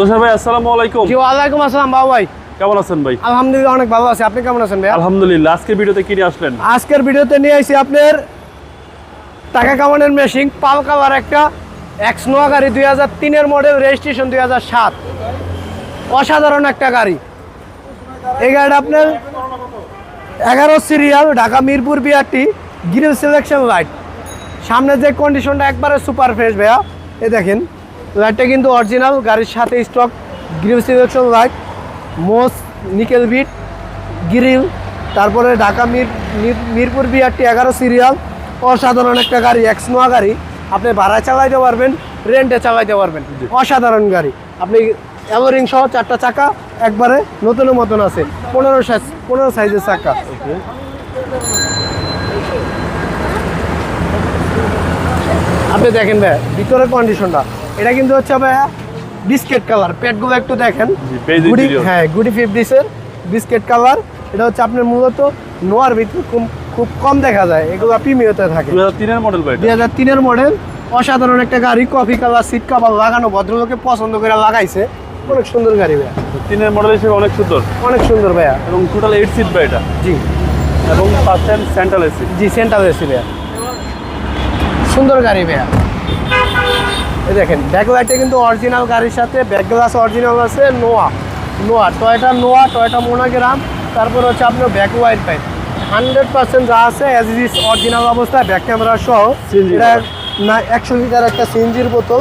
তোষার ভাই আসসালামু আলাইকুম। জি ওয়ালাইকুম আসসালাম বাবু ভাই। কেমন আছেন ভাই? আলহামদুলিল্লাহ অনেক ভালো আছি। আপনি কেমন আছেন ভাই আলহামদুলিল্লাহ আজকের ভিডিওতে কি নিয়ে আসলেন? আজকের ভিডিওতে নিয়ে আপনার টাকা কামানোর মেশিন পাল কালার একটা এক্স নোয়া গাড়ি দুই হাজার তিনের মডেল রেজিস্ট্রেশন দুই হাজার সাত। অসাধারণ একটা গাড়ি। এই গাড়িটা আপনার এগারো serial Dhaka Mirpur BRT grill selection light সামনে যে কন্ডিশনটা একবারে সুপার ফ্রেশ ভাইয়া এ দেখেন। লাইটটা কিন্তু অরিজিনাল গাড়ির সাথে স্টক গ্রিল সিলেকশন লাইট মোস নিকেল বিট গ্রিল তারপরে ঢাকা মির মির- মিরপুর বিআরটি এগারো সিরিয়াল অসাধারণ একটা গাড়ি এক্স নোয়া গাড়ি। আপনি ভাড়ায় চালাইতে পারবেন রেন্টে চালাইতে পারবেন। অসাধারণ গাড়ি। আপনি এভারিং সহ চারটা চাকা একবারে নতুনের মতন আছে পনেরো সাইজ পনেরো সাইজের চাকা। আপনি দেখেন ভাই ভিতরের কন্ডিশনটা এটা কিন্তু হচ্ছে ভাইয়া বিস্কেট কালার। পেটগুলো একটু দেখেন। গুডি। হ্যাঁ গুডি ফিফটিসের বিস্কেট কালার। এটা হচ্ছে আপনার মূলত নোয়ার ভিতরে খুব কম দেখা যায়। এগুলো প্রিমিয়তে থাকে। দুই হাজার তিনের মডেল ভাই হাজার তিনের মডেল অসাধারণ একটা গাড়ি কফি কালার সিট কাভার লাগানো ভদ্রলোকে পছন্দ করে লাগাইছে। অনেক সুন্দর গাড়ি ভাইয়া। তিনের মডেল হিসেবে অনেক সুন্দর। অনেক সুন্দর ভাইয়া। এবং টোটাল এইট সিট ভাই এটা? জি। এবং সেন্ট্রাল এসি জি সেন্ট্রাল এসি ভাইয়া। সুন্দর গাড়ি ভাইয়া। এই দেখেন ব্যাক লাইটে কিন্তু অরিজিনাল গাড়ির সাথে ব্যাক গ্লাস অরিজিনাল আছে নোয়া নোয়া টয়টা নোয়া টয়টা মোনাগ্রাম তারপর হচ্ছে আপনার back wide pipe hundred percent যা আছে অ্যাজ ইজ অরিজিনাল অবস্থায় ব্যাক ক্যামেরা সহ। এটা না একশো লিটার একটা সিএনজির বোতল।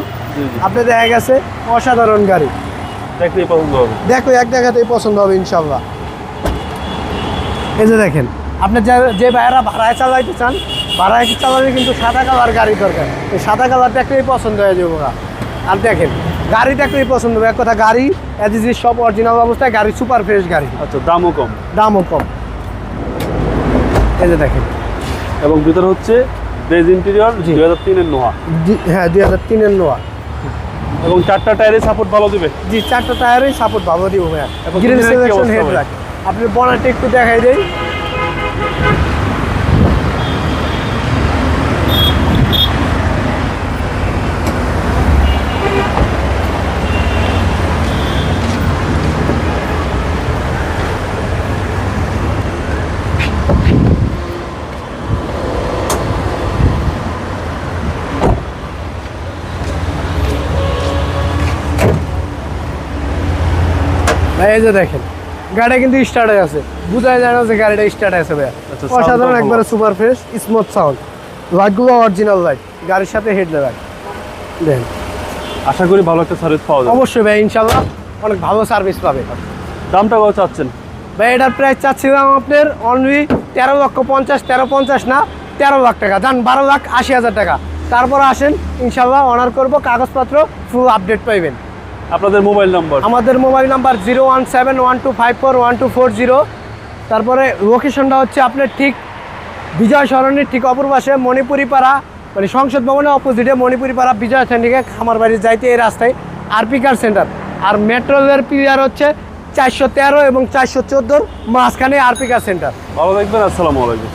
আপনি দেখা গেছে অসাধারণ গাড়ি। দেখলেই পছন্দ হবে। দেখো এক জায়গাতেই পছন্দ হবে ইনশাল্লাহ এই যে দেখেন আপনি যে যে ভাইয়েরা ভাড়ায় চালাইতে চান ভাড়ায় চালালে কিন্তু সাদা কালার গাড়ি দরকার। এই সাদা কালার দেখলেই পছন্দ হয়ে যাব। আর দেখেন গাড়ি দেখলেই পছন্দ হবে। এক কথা গাড়ি অ্যাজ ইজ সব অরিজিনাল অবস্থায় গাড়ি সুপার ফ্রেশ গাড়ি। আচ্ছা দামও কম। দামও কম। এই যে দেখেন। এবং ভিতরে হচ্ছে বেজ ইন্টেরিয়র দুই হাজার তিনের জি- হ্যাঁ দুই হাজার তিনের নোয়া এবং চারটা টায়ারে সাপোর্ট ভালো দিবে? জি চারটা টায়ারই সাপোর্ট ভালো দিব ভাইয়া। এবং গ্রিল সিলেকশন হেড ভাই? আপনি বনাটা একটু দেখাই ভাই এই যে দেখেন গাড়িটা কিন্তু স্টার্ট আছে। বুঝাই যায় না যে গাড়িটা স্টার্ট আছে ভাইয়া। অসাধারণ একবারে। সুপার ফ্রেশ স্মুথ সাউন্ড লাইটগুলো অরিজিনাল লাইট গাড়ির সাথে হেড লাইট দেখেন আশা করি ভালো একটা সার্ভিস পাওয়া যাবে। অবশ্যই ভাই ইনশাল্লাহ অনেক ভালো সার্ভিস পাবে। দামটা কত চাচ্ছেন? ভাই এটার প্রাইস চাচ্ছিলাম আপনার অনলি তেরো লক্ষ পঞ্চাশ তেরো পঞ্চাশ না তেরো লাখ টাকা। যান বারো লাখ আশি হাজার টাকা। তারপর আসেন ইনশাল্লাহ অনার করব কাগজপত্র ফুল আপডেট পাইবেন। আপনাদের মোবাইল নাম্বার? আমাদের mobile number zero one seven one two five four one two four zero. তারপরে লোকেশনটা হচ্ছে আপনার ঠিক বিজয় সরণির ঠিক অপর পাশে মণিপুরি পাড়া মানে সংসদ ভবনের অপোজিটে মণিপুরি পাড়া বিজয় সৈনিকে খামার বাড়ি যাইতে এই রাস্তায় আরপি কার সেন্টার আর মেট্রো রেলের প্লেয়ার হচ্ছে চারশো তেরো এবং চারশো চোদ্দোর মাঝখানে আরপি কার সেন্টার ভালো থাকবেন আসসালামু আলাইকুম।